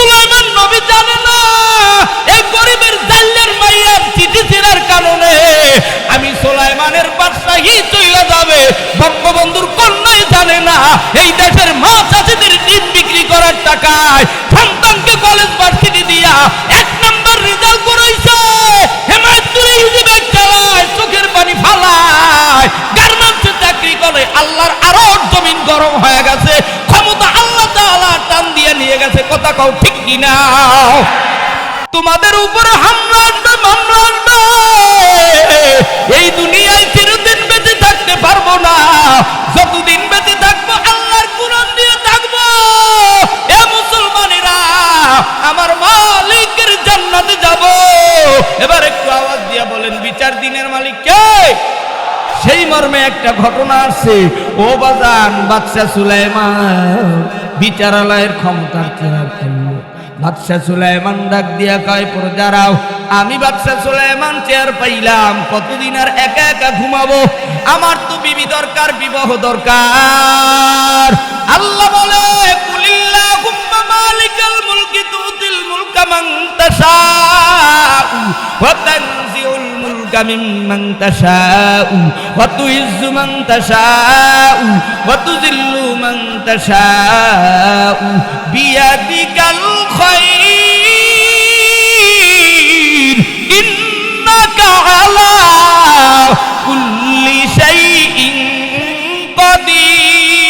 সুলাইমান নবী জানে না এই গরিবের জাল্লার মাইয়ার চিঠি ছিলার কারণে আমি সুলাইমানের বাদশাহী চইলা যাবে। বঙ্গবন্ধুর কন্যাই জানে না, এই দেশের মা চাষিদের ডিম বিক্রি করার টাকায় সন্তানকে কলেজ ভার্সিটি দিয়া এক নম্বর রেজাল্ট করাইছে। হেমায়তুরে ইউজিবে চালায় চোখের পানি ফালায়। গার্মেন্টসে চাকরি করে, আল্লাহর আরও জমিন গরম হয়ে গেছে। ক্ষমতা আল্লাহ তাআলা টান নিয়ে গেছে, কথা কও ঠিক কিনা? তোমাদের উপরে হামলা আসবে মামলা এই দুনিয়ায় চিরদিন বেঁচে থাকতে পারব না। যতদিন বেঁচে থাকব, আল্লাহর কোরআন দিয়ে থাকব। এ মুসলমানেরা, আমার মালিকের জান্নাতে যাব। এবার একটু আওয়াজ দিয়া বলেন, বিচার দিনের মালিক কে? সেই মর্মে একটা ঘটনা আছে। ও বাজান, বাদশা সুলাইমান। বিচারালয়ের ক্ষমতার চেহার ফেলল। বাদশা সুলাইমান ডাক দিয়া কয়, প্রজারাও, আমি বাদশা সুলাইমান চেয়ার পাইলাম, কতদিন আর একা একা ঘুমাবো? আমার তো বিবি দরকার, বিবাহ দরকার। আল্লাহ বলে মালিকাল মুলকি তুতিল মুলকা মান মুলকা মিম্মান তাশাউ, ওয়া তুইজ্জু মান তাশাউ, ওয়া তুযিল্লু মান তাশাউ, বিয়াদিকাল খায়র ইন্নাকা আলা কুল্লি শাইইন কাদির।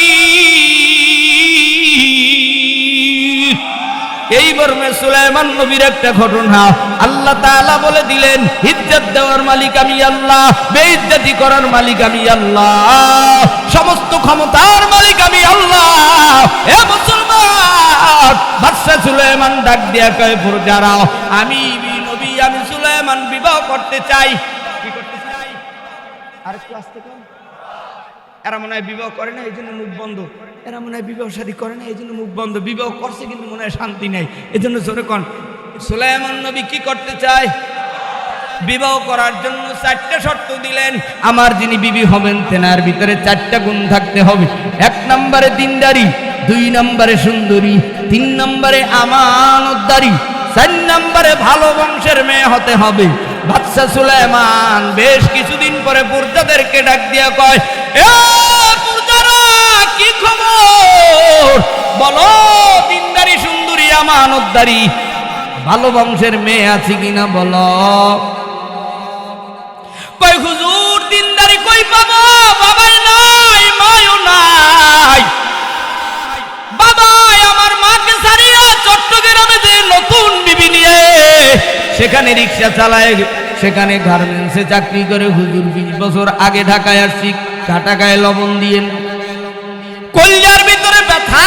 এই মর্মে সুলাইমান নবীর একটা ঘটনা। আল্লাহ তাআলা বলে দিলেন, ইজ্জত দেওয়ার মালিক আমি আল্লাহ বেইজ্জতি করার মালিক আমি আল্লাহ, সমস্ত ক্ষমতার মালিক আমি আল্লাহ। এ মুসলমান বাদশা সুলাইমান ডাক দিয়া কয় যারা আমি নবী, আমি সুলাইমান, বিবাহ করতে চাই। কি করতে চাই? আর একটু আসতে এরা মনে হয় বিবাহ করে না এই জন্য মুখ বন্ধ। এরা মনে হয় বিবাহ শাদী করে না এই জন্য মুখ বন্ধ। বিবাহ করছে কিন্তু মনে হয় শান্তি নেই। এই জন্য জোরে কন, সুলাইমান নবী কি করতে চায়? বিবাহ করার জন্য চারটে শর্ত দিলেন, আমার যিনি বিবি হবেন তেনার ভিতরে চারটা গুণ থাকতে হবে। এক নম্বরে দিনদারি, দুই নম্বরে সুন্দরী, তিন নম্বরে আমানতদারি, চার নম্বরে ভালো বংশের মেয়ে হতে হবে। বাদশা সুলাইমান বেশ কিছুদিন পরে পুরজাদেরকে ডাক দিয়া কয় খবর? বলো, দিনদারি সুন্দরী, আমানতদারি। ভালো বংশের মেয়ে আছে কিনা কই হুজুর কই বাবাই বাবাই আমার যে নতুন বিবি নিয়ে সেখানে রিক্সা চালায়, সেখানে গার্মেন্টসে চাকরি করে। হুজুর বিশ বছর আগে ঢাকায় আসছি। কাটাকায় লবণ দিয়ে কলজার ভিতরে ব্যথা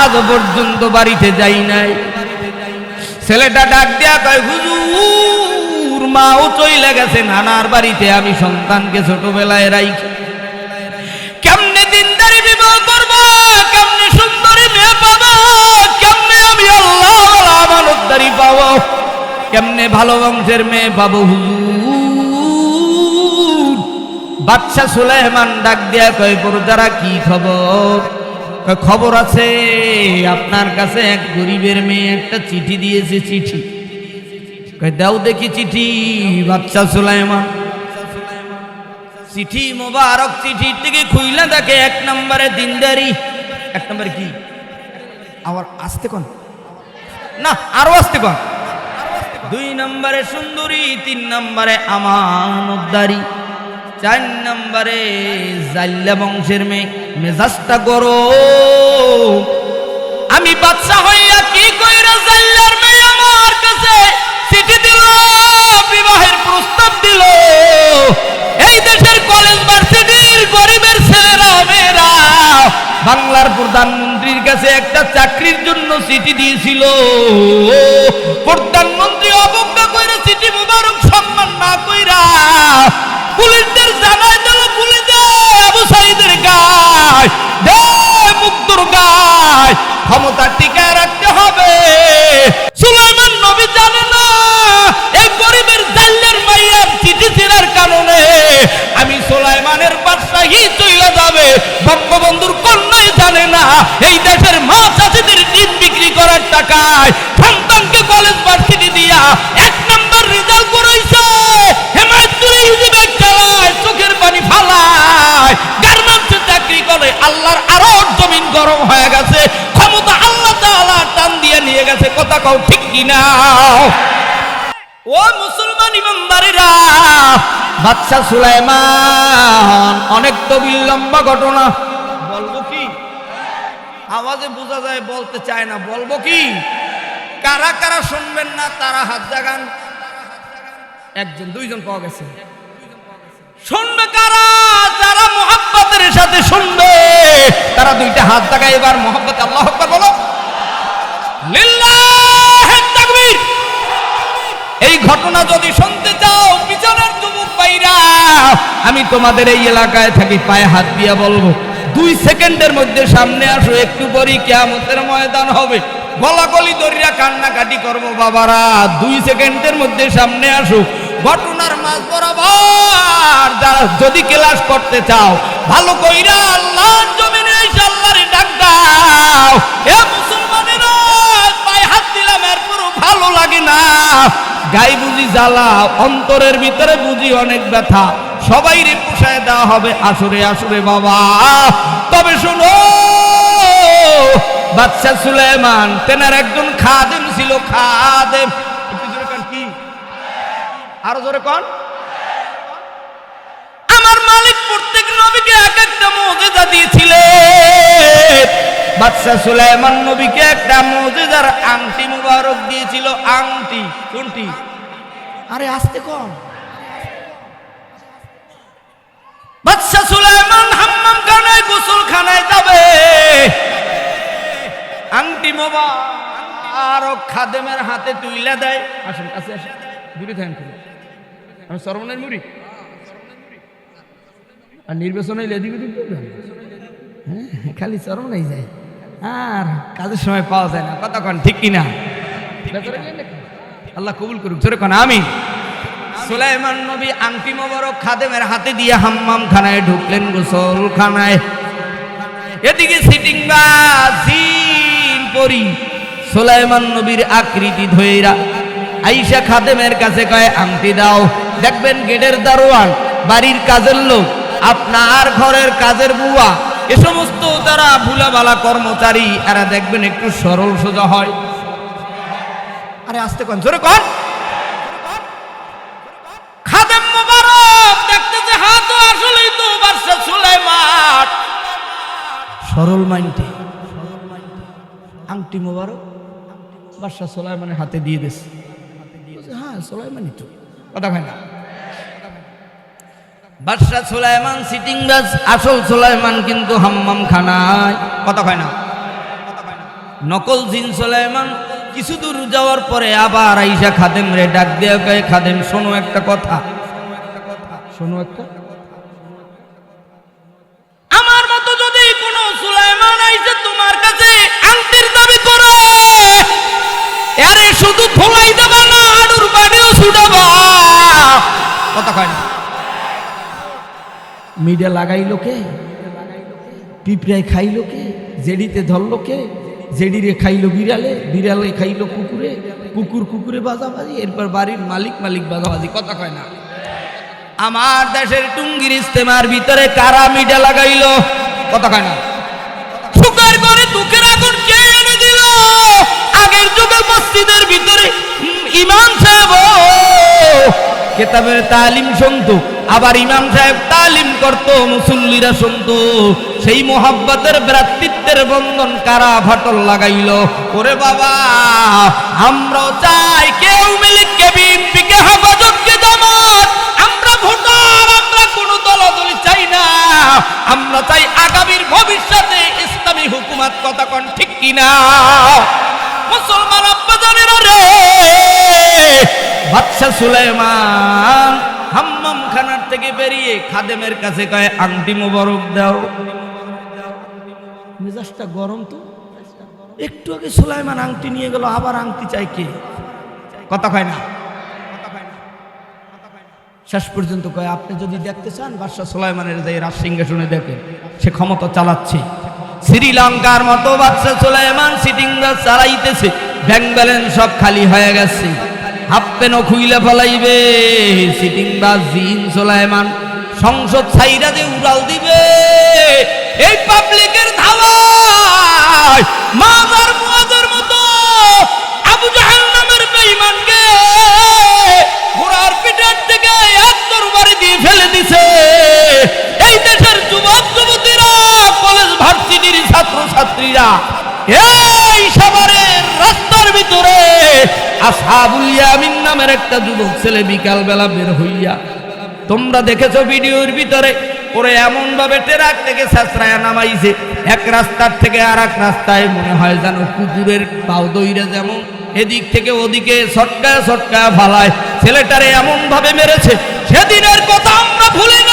আজ পর্যন্ত বাড়িতে যাই নাই। ছেলেটা ডাক দেয়া কয়, হুজুর, মাও চইলে গেছে, নানার বাড়িতে আমি সন্তানকে ছোটবেলায় রাইখি। কেমনে দিনদারি বিবাহ করব, কেমনে সুন্দরী মেয়ে পাবো, কেমনে আমি আল্লাহ আমানতদারি পাবো, কেমনে ভালো বংশের মেয়ে পাবো, হুজুর? বাচ্চা সুলাইমান ডাক দেয়া কয় যারা কি খবর? খবর আছে আপনার কাছে এক গরিবের মেয়ে একটা চিঠি দিয়েছে চিঠি। কয় দাও দেখি চিঠি বাচ্চা সুলাইমান। চিঠি মোবারক চিঠির থেকে খুইলা দেখে এক নম্বরে দিনদারি। এক নম্বরে কি? আবার আসতে কোন। না আরও আসতে কোন। দুই নম্বরে সুন্দরী তিন নম্বরে আমানতদারি। চার নম্বরে জাল্লা বংশের মেয়ে, মেজাজটা করো আমি বাচ্চা হইয়া কি কইরা জাল্লার মেয়ে আমার কাছে চিঠি দিল, বিবাহের প্রস্তাব দিল। এই দেশের কলেজ ভার্সিটির গরিবের ছেলেরা, মেয়েরা, বাংলার প্রধানমন্ত্রীর কাছে একটা চাকরির জন্য চিঠি দিয়েছিল। কও ঠিক কিনা? ও মুসলমান ইমানদারেরা বাদশা সুলাইমান, অনেক তো লম্বা ঘটনা। বলব কি? আওয়াজে বোঝা যায়, বলতে চায় না, বলব কি? কারা কারা শুনবেন না, তারা হাত জাগান। একজন, দুইজন পাওয়া গেছে। শুনবে কারা? যারা মোহাব্বতের সাথে শুনবে, তারা দুইটা হাত জাগায়, এবার মোহাব্বত আল্লাহ বলো। লিল্লাহে এই ঘটনা যদি শুনতে চাও, পিছনের যুবক ভাইরা, আমি তোমাদের এই এলাকায় থাকি, পায়ে হাত দিয়ে বলব। দুই সেকেন্ডের মধ্যে সামনে আসো, একটু পরই কেয়ামতের ময়দান হবে। গলাগলি দরিয়া কান্নাকাটি করব বাবারা। দুই সেকেন্ডের মধ্যে সামনে আসো। ঘটনার মাঝ বরাবর যারা যদি ক্লাস করতে চাও, ভালো কইরা আল্লাহ জমিনে আল্লাহর ডাক দাও। এ ভালো লাগে না। গাই বুঝি জ্বালা, অন্তরের ভিতরে বুঝি অনেক ব্যথা। সবাই রে পোষায় দেওয়া হবে, আসরে আসরে বাবা। তবে শোনো বাচ্চা সুলেমান তেনার একজন খাদেম ছিল, খাদেম। আরও জোরে কন? আমার মালিক প্রত্যেক নবীকে এক একটা মজেদা দিয়েছিলেন। বাদশাহ সুলাইমান নবীকে একটা মজেদার আংটি মুবারক দিয়েছিল। আংটি কোনটি? আরে আসতে কম। বাদশাহ সুলাইমান হাম্মাম খানায় গোসল খানায় যাবে। আংটি মোবারক খাদেমের হাতে তুইলা দেয়। আসুন কাছে আসুন। দূরে থাকেন। আমি সর্বনের মুড়ি। আর নির্বাচনে ওদিক করবেন? হ্যাঁ খালি চরম নাই যায়। আর কাজের সময় পাওয়া যায় না। কতক্ষণ ঠিক কিনা? আল্লাহ কবুল করুক জোরে কোন আমি সুলাইমান নবী আংটি মোবারক খাদেমের হাতে দিয়ে হাম্মাম খানায় ঢুকলেন গোসল খানায় এদিকে সিটিং বা পরি সুলাইমান নবীর আকৃতি ধইরা আইসা খাদেমের কাছে কয় আংটি দাও। দেখবেন গেটের দারোয়ান বাড়ির কাজের লোক আপনার ঘরের কাজের বুয়া এ সমস্ত যারা ভুলাবালা কর্মচারী এরা দেখবেন একটু সরল সোজা হয়। আরে আসতে কন জোরে কন। খাদেম মোবারক দেখতেছে হাত আসলেই তো বাদশা সুলাইমান। সরল মাইন্ডে। আংটি মোবারক বাদশাহ সোলাইমানের হাতে দিয়ে বলছে, হ্যাঁ সোলাইমানই তো। কথা হয় না। বাদশাহ সুলাইমান সিটিং বাস আসল সুলাইমান কিন্তু হাম্মাম খানায় কথা হয় না? নকল জিন সুলাইমান কিছু দূর যাওয়ার পরে আবার আইসা খাদেম রে ডাক দিয়ে কয় খাদেম শোনো একটা কথা। শোনো একটা। আমার মতো যদি কোন সুলাইমান আইসে তোমার কাছে আংটির দাবি করে আরে শুধু থোলাই দেবা না আড়ুর বাড়িও ছুটাবা। কথা কয় না? মিডিয়া লাগাইলো কে? পিঁপড়ায় খাইলো কে? জেডিতে ধরলো কে? জেডিরে খাইলো বিড়ালে বিড়ালে খাইলো কুকুরে, কুকুর কুকুরে বাজাবাজি, এরপর বাড়ির মালিক মালিক বাজাবাজি, কথা কয় না। আমার দেশের টুঙ্গির ইস্তেমার ভিতরে কারা মিডিয়া লাগাইলো? কথা কয় না। সুকার করে দুঃখের আগুন কে এনে দিল? আগের যুগে মসজিদের ভিতরে ইমাম সাহেব কেতাবের তালিম শুনতো আবার ইমাম সাহেব তালিম করত, মুসল্লিরা শুনতো। সেই মোহাব্বতের ভ্রাতৃত্বের বন্ধন কারা ফাটল লাগাইল? ওরে বাবা, আমরাও চাই কেউ মিলিককে বিএনপিকে হেফাজতকে জামাত? আমরা ভোটার, আমরা কোনো দলাদলি চাই না। আমরা চাই আগামীর ভবিষ্যতে ইসলামী হুকুমাত কথা কন ঠিক কিনা? মুসলমান আব্বাজানেরা রে বাদশা সুলাইমান হাম্মাম খানার থেকে বেরিয়ে খাদেমের কাছে কয়, আংটি মোবারক দাও। মেজাজটা গরম তো। একটু আগে সুলাইমান আংটি নিয়ে গেল, আবার আংটি চাই কে? কথা কয় না। শেষ পর্যন্ত কয়, আপনি যদি দেখতে চান বাদশাহ সুলাইমানের যে রাজ সিংহাসনে দেখেন, সে ক্ষমতা চালাচ্ছে। শ্রীলঙ্কার মতো বাদশাহ সুলাইমান সিটিং চালাইতেছে। ব্যাংক ব্যালেন্স সব খালি হয়ে গেছে। হাফ পেনও খুইলে ফলাইবে সিটিং বা জিন সোলাইমান সংসদ ছাইরা দিয়ে উড়াল দিবে, এই পাবলিকের ধাওয়ায় মাদার মুয়াজের মতো আবু জাহাল নামের বেঈমানকে ঘোড়ার পিঠের থেকে এক দরবারে দিয়ে নামের একটা যুবক ছেলে বিকাল বেলা বের হইয়া, তোমরা দেখেছ ভিডিওর ভিতরে, ওরে এমন ভাবে ট্রাক থেকে সাসরায়া নামাইছে, এক রাস্তার থেকে আর এক রাস্তায়, মনে হয় যেন কুকুরের পাও দইরে যেমন, এদিক থেকে ওদিকে সটকা সটকা ফালায়, ছেলেটারে এমন ভাবে মেরেছে, সেদিনের কথা আমরা ভুলে নাই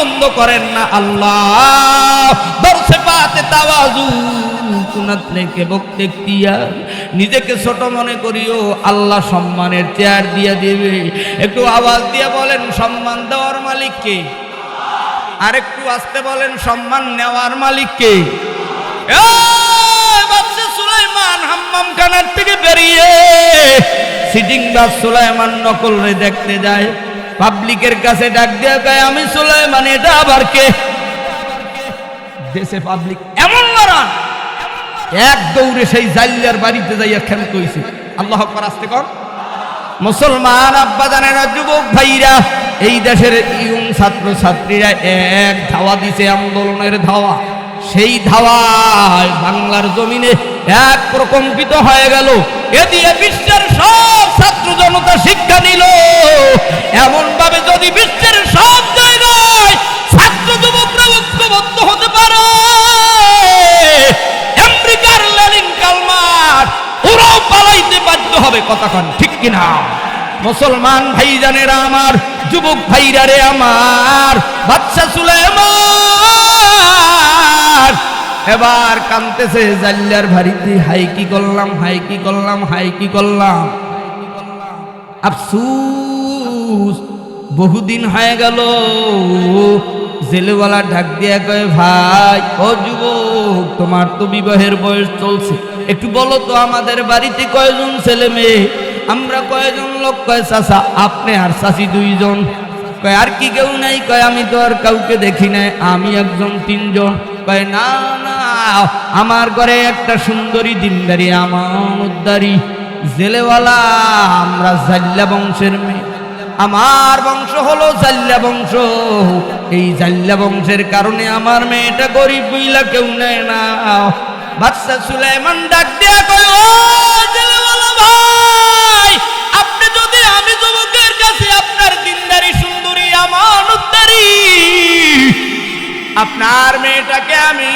পছন্দ করেন না আল্লাহ। নিজেকে ছোট মনে করিও আল্লাহ সম্মানের চেয়ার দিয়ে দেবে। একটু আওয়াজ দিয়ে বলেন, সম্মান দেওয়ার মালিককে আর একটু আসতে বলেন, সম্মান নেওয়ার মালিককে সুলাইমান থেকে বেরিয়ে সিটিং বাস সুলাইমান নকল রে দেখতে যায়। পাবলিকের কাছে ডাক দিয়ে কয়, আমি সুলাইমান, এটা আবার কে? দেশে পাবলিক এমন লড়ান, এক দৌড়ে সেই জাইলার বাড়িতে যাইয়া খেল হইছে। আল্লাহ আকবার আসতে কর মুসলমান আব্বাদানেরা যুবক ভাইরা, এই দেশের ইয়ং ছাত্র ছাত্রীরা এক ধাওয়া দিছে আন্দোলনের ধাওয়া। সেই ধাওয়ায় বাংলার জমিনে এক প্রকম্পিত হয়ে গেল। এ দিয়ে বিশ্বের সব ছাত্র জনতা শিক্ষা নিল। এমন ভাবে যদি বিশ্বের সব জায়গায় ছাত্র যুবকরা ঐক্যবদ্ধ হতে পারে, আমেরিকার লেনিন কালমার ওরাও পালাইতে বাধ্য হবে কতক্ষণ ঠিক কিনা মুসলমান ভাইজানেরা আমার, যুবক ভাইরা রে আমার বাচ্চা সুলেমান এবার কানতেছে, জাল্লার ভারিতে, হাই কি করলাম, হাই কি করলাম, হাই কি করলাম? আফসুস, বহুদিন হয়ে গেল, জেলেওয়ালা ঢাক দিয়া কয়, ভাই, ও যুবক, তোমার তো বিবাহের বয়স চলছে। একটু বলো তো, আমাদের বাড়িতে কয়জন ছেলে মেয়ে? আমরা কয়জন লোক? কয়, চাচা, আপনি আর চাচি দুইজন। কয়, আর কি কেউ নাই? কয়, আমি তো আর কাউকে দেখি নাই, আমি একজন তিনজন। কয় না না, আমার ঘরে একটা সুন্দরী দিনদারি আমানতদারি জেলেওয়ালা, আমরা জাল্লা বংশের মেয়ে। আমার বংশ হলো জাল্লা বংশ। এই জাল্লা বংশের কারণে আমার মেয়েটা গরিব বইলা কেউ নেয় না। বাদশা সুলাইমান ডাক দেয়া কয় যদি আমি যুবকের কাছে আপনার দিনদারি, সুন্দরী আমানতদারি আপনার মেয়েটাকে আমি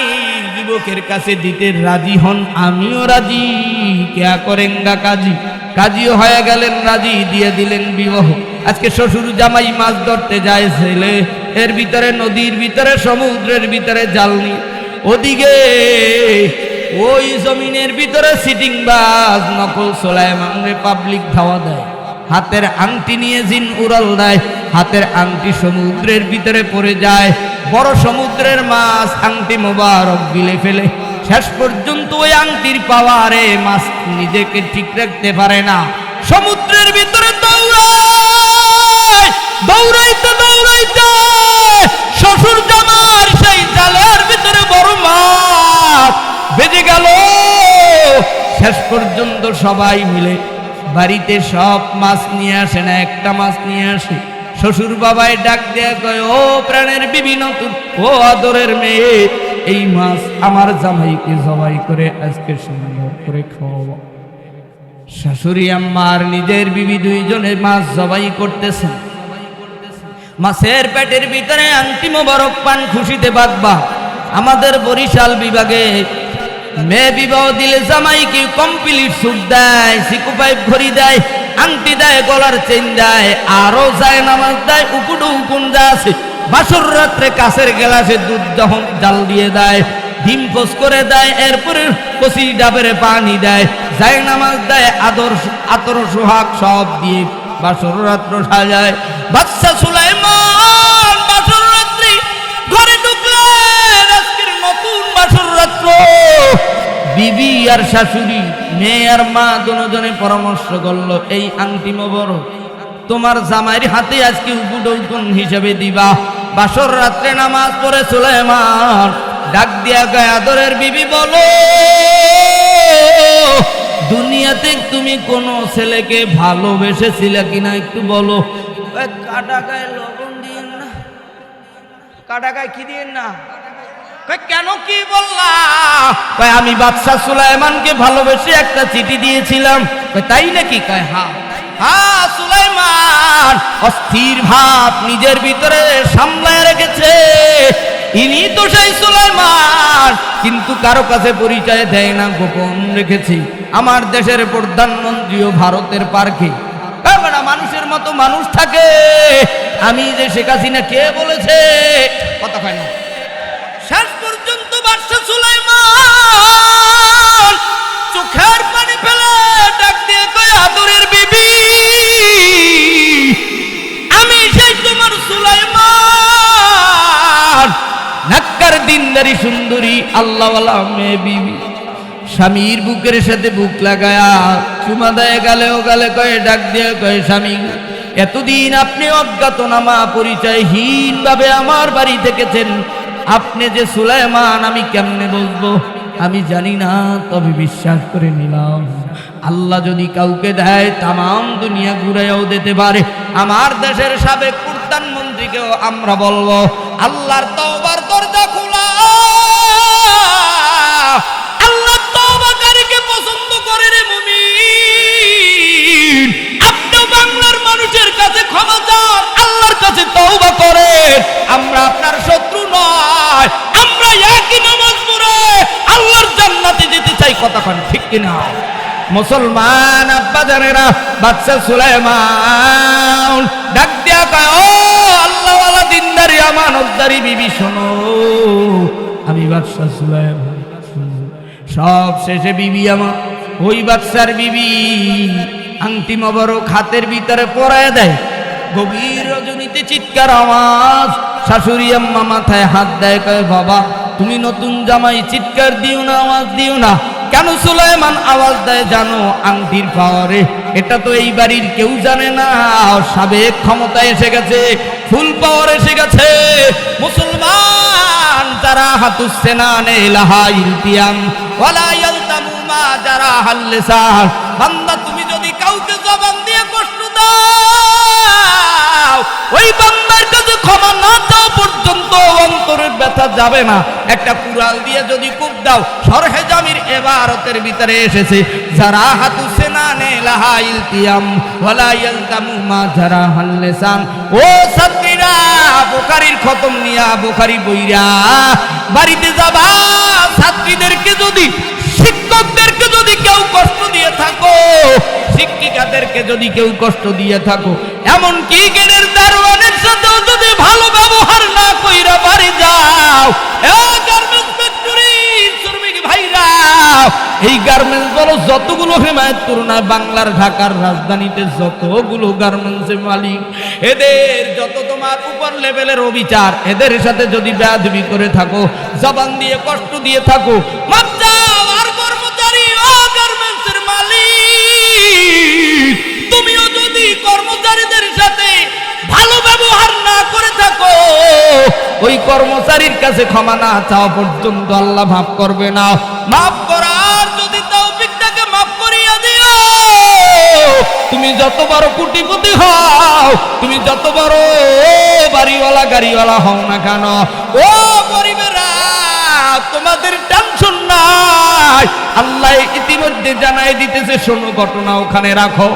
যুবকের কাছে দিতে রাজি হন, আমিও রাজি। কেয়া করেঙ্গা কাজী? কাজীও হয়ে গেলেন রাজি, দিয়ে দিলেন বিবাহ। আজকে শ্বশুর জামাই মাছ ধরতে যায় ছেলে। এর ভিতরে নদীর ভিতরে, সমুদ্রের ভিতরে জালনি। ওদিকে ওই জমিনের ভিতরে সিটিং বাস, নকল সোলায় সোলাইমান পাবলিক খাওয়া দেয়। হাতের আংটি নিয়ে জিন উড়াল দেয়, হাতের আংটি সমুদ্রের ভিতরে পড়ে যায়। বড় সমুদ্রের মাছ আংটি মোবারক গিলে ফেলে। শেষ পর্যন্ত ওই আংটির পাওয়ারে মাছ নিজেকে ঠিক রাখতে পারে না। সমুদ্রের ভিতরে দৌড়াইতে দৌড়াইতে শ্বশুর জামার সেই জালের ভিতরে বড় মাছ বেজে গেল। শেষ পর্যন্ত সবাই মিলে বাড়িতে সব মাছ নিয়ে আসে না, একটা মাছ নিয়ে আসে। শ্বশুর বাবাই ডাক দেয়া কয়, ও প্রাণের বিভিন্ন ও আদরের মেয়ে, এই মাছ আমার জামাইকে জবাই করে আজকে সুন্দর করে খাওয়াবো। শাশুড়ি আম্মার নিজের বিবি দুইজনে মাছ জবাই করতেছেন মাছের পেটের ভিতরে আংটি মোবারক পান খুশিতে বাঁধবা। আমাদের বরিশাল বিভাগে মেয়ে বিবাহ দিলে জামাইকে কমপ্লিট সুট দেয়, সিকু পাইপ ঘড়ি দেয়, আংটি দেয়, গলার চেন দেয়, আরও যায়, নামাজ দেয়, উকুডু উকুন যা আছে। বাসর রাত্রে কাছের গেলাসে দুধ যখন জাল দিয়ে দেয়, ডিম পোস করে দেয়, এরপরে কচি ডাবের পানি দেয়, যায়, নামাজ দেয়, আদর আতর সোহাগ সব দিয়ে বাসর রাত্র সাজায়। বাচ্চা সুলাইমান! বিবি আর শাশুড়ি, মেয়ে আর মা দুজনে পরামর্শ করল, এই আংটি বড় তোমার জামাইয়ের হাতে আজকে উপডৌকন হিসেবে দিবা। বাসর রাত্রে নামাজ পড়ে সুলাইমান, ডাক দিয়া গায় আদরের বিবি বলো, দুনিয়াতে তুমি কোন ছেলেকে ভালোবেসেছিলে কিনা একটু বলো? কাটা গায়ে লবণ দিয়েন না, কাটা গায়ে কি দিয়েন না? কেন কি বললা? কই, আমি বাদশাহ সুলাইমানকে ভালোবেসে একটা চিঠি দিয়েছিলাম। তাই নাকি? কয় হা। হ্যাঁ সুলাইমান অস্থির ভাব নিজের ভিতরে সামলায় রেখেছে। ইনি তো সেই সুলাইমান কিন্তু কারও কাছে পরিচয় দেয় না গোপন রেখেছি। আমার দেশের প্রধানমন্ত্রীও ভারতের পার্কে। মানুষের মতো মানুষ থাকে। আমি যে শেখ হাসিনা কে বলেছে? কথা কয় না। পর্যন্ত বাদশা সুলাইমান। চোখের পানি ফেলে ডাক দিয়ে কয়, আদরের বিবি, আমি সেই তোমার সুলাইমান। নাক্কার দিনদারি সুন্দরী, আল্লাহওয়ালা মেয়ে বিবি। স্বামীর বুকের সাথে বুক লাগায়া চুমা দেয় গালে ও গালে কয়ে, ডাক দিয়ে কয়ে, স্বামী, এতদিন আপনি অজ্ঞাতনামা পরিচয়হীন ভাবে আমার বাড়ি থেকেছেন। আপনি যে সুলাইমান, আমি কেমনে বলব? আমি জানি না, তবে বিশ্বাস করে নিলাম। আল্লাহ যদি কাউকে দেয় তাম দুনিয়া ঘুরাইয়াও দিতে পারে। আমার দেশের সাবেক প্রধানমন্ত্রীকেও আমরা বলব, আল্লাহর তওবার দরজা খোলা। আল্লাহ তওবাকারীকে পছন্দ করে রে মুমিন। আপনি বাংলার মানুষের কাছে ক্ষমা চান, আল্লাহর কথা কন ঠিক কিনা? মুসলমান আব্বা জানেরা বাচ্চা সুলাইমান, ডাক দিয়া কয়, ও আল্লাহওয়ালা দিনদারি, আমানতদারি, বিবি, শোনো। আমি বাদশাহ সুলাইমান, সব শেষে বিবি আমার। ওই বাচ্চার বিবি আংটি মোবারক হাতের ভিতরে পরায় দেয়। গভীর রজনীতে চিৎকার, আওয়াজ। শাশুড়ি আম্মা মাথায় হাত দেয়, কয়, বাবা, তুমি নতুন জামাই, চিৎকার দিও না, আওয়াজ দিও না। কেন সুলাইমান আওয়াজ দেয় জানো আংটির পাওয়ারে এটা তো এই বাড়ির কেউ জানে না। সাবেক ক্ষমতায় এসে গেছে, ফুল পাওয়ার এসে গেছে। মুসলমান, যারা হাতুসেনা নেলাহা ইলতিয়াম, ওয়ালা ইয়ালতামু তুমি যদি কাউকে জবান দিয়ে কষ্ট দাও, ওই বান্দার কাছে ক্ষমা না চাও পর্যন্ত অন্তরের ব্যথা যাবে না। একটা কুড়াল দিয়ে যদি কূপ দাও, সরহে জামির এবারতের ভিতরে এসেছে। যারা হাতু সেনানে লাহা ইলতিয়াম, ওয়ালা ইয়ালতামু মা যারা হাল্লিসান ও ছাত্রীরা, বোখারির খতম নিয়া বোখারি বইরা, বাড়িতে যাবা, ছাত্রীদেরকে যদি শিক্ষকদেরকে যদি কেউ কষ্ট দিয়ে থাকো, শিক্ষিকাদেরকে যদি কেউ কষ্ট দিয়ে থাকো এমন কি গেটের দারোয়ানের সাথেও যদি ভালো ব্যবহার না কইরা বাড়ি যাও এই গার্মেন্টস বলো যতগুলো হেমায়তপুর না, বাংলার ঢাকার রাজধানীতে যতগুলো গার্মেন্টসের মালিক, এদের যত তোমার উপর লেভেলের অবিচার, এদের সাথে যদি বেয়াদবি করে থাকো, জবান দিয়ে কষ্ট দিয়ে থাকো, মাপ চাও, আর গার্মেন্টসের মালিক, তুমিও যদি কর্মচারীদের সাথে ভালো ব্যবহার না করে থাকো, ওই কর্মচারীর কাছে ক্ষমা না চাওয়া পর্যন্ত আল্লাহ মাফ করবে না। মাফ করার যদি মাফ করিয়া দিও। তুমি যত বড় কোটিপতি হও, তুমি যত বড় বাড়িওয়ালা, গাড়িওয়ালা হও না কেন? ও গরিবেরা তোমাদের টেনশন নাই। আল্লাহ ইতিমধ্যে জানাই দিতেছে শোনো ঘটনা ওখানে রাখো।